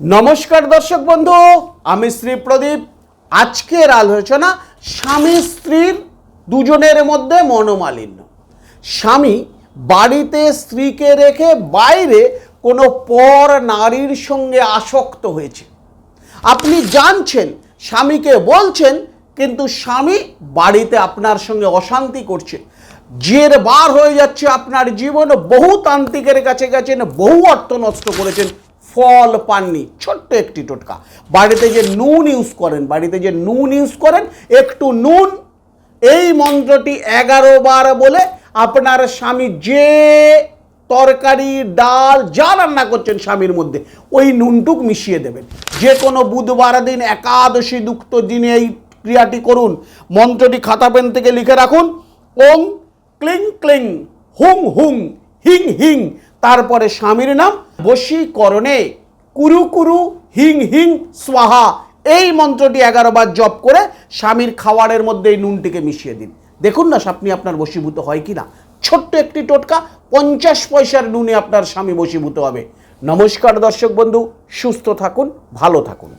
নমস্কার দর্শক বন্ধু, আমি শ্রী প্রদীপ। আজকের আলোচনা স্বামী স্ত্রীর দুজনের মধ্যে মনোমালিন্য। স্বামী বাড়িতে স্ত্রীকে রেখে বাইরে কোনো পর নারীর সঙ্গে আসক্ত হয়েছে। আপনি জানছেন, স্বামীকে বলছেন, কিন্তু স্বামী বাড়িতে আপনার সঙ্গে অশান্তি করছে। জের বার হয়ে যাচ্ছে, আপনার জীবন বহু তান্ত্রিকের কাছে গেছেন, বহু অর্থ নষ্ট করেছেন। ফল পাননি, ছোট্ট একটি টোটকা। বাড়িতে যে নুন ইউজ করেন, বাড়িতে যে নুন ইউজ করেন, একটু নুন, এই মন্ত্রটি এগারো বার বলে আপনার স্বামী যে তরকারি, ডাল, যা রান্না করছেন স্বামীর মধ্যে, ওই নুনটুক মিশিয়ে দেবেন। যে কোনো বুধবার দিন একাদশী দুক্ত দিনে এই ক্রিয়াটি করুন, মন্ত্রটি খাতা পেন থেকে লিখে রাখুন ওং ক্লিং ক্লিং, হুং হুং, হিং হিং তারপরে স্বামীর নাম বশীকরণে। কুরু কুরু, হিং হিং, স্বাহা। এই মন্ত্রটি বার জপ করে স্বামীর খাওয়ারের মধ্যে এই নুনটিকে মিশিয়ে দিন। দেখুন না আপনি আপনার বশীভূত হয় কি না ছোট্ট একটি টোটকা, পঞ্চাশ পয়সার নুনে আপনার স্বামী বশীভূত হবে। নমস্কার দর্শক বন্ধু, সুস্থ থাকুন, ভালো থাকুন।